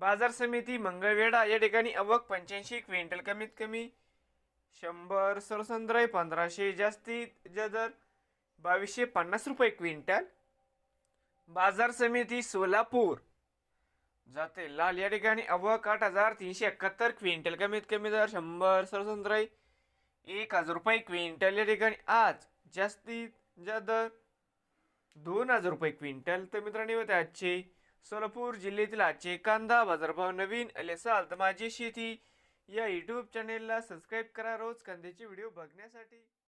बाजार समिती मंगळवेढा या ठिकाणी अवक पंच्याऐंशी क्विंटल कमीत कमी शंभर सरसंद्राय पंधराशे जास्तीत जदर बावीसशे पन्नास रुपये क्विंटल. बाजार समिती सोलापूर जाते. लाल या ठिकाणी अवक आठ हजार तीनशे एकाहत्तर क्विंटल कमीत कमी दर शंभर सरसंद्राय एक हजार रुपये क्विंटल या ठिकाणी आज जास्तीत दर दोन हजार रुपये क्विंटल. तर मित्रांनो होते आजचे सोलापूर जिल्ह्यातील चेकांदा कांदा बाजारभाव नवीन आले असाल तर माझी शेती या यूट्यूब चॅनेलला सबस्क्राईब करा रोज कांद्याचे व्हिडिओ बघण्यासाठी.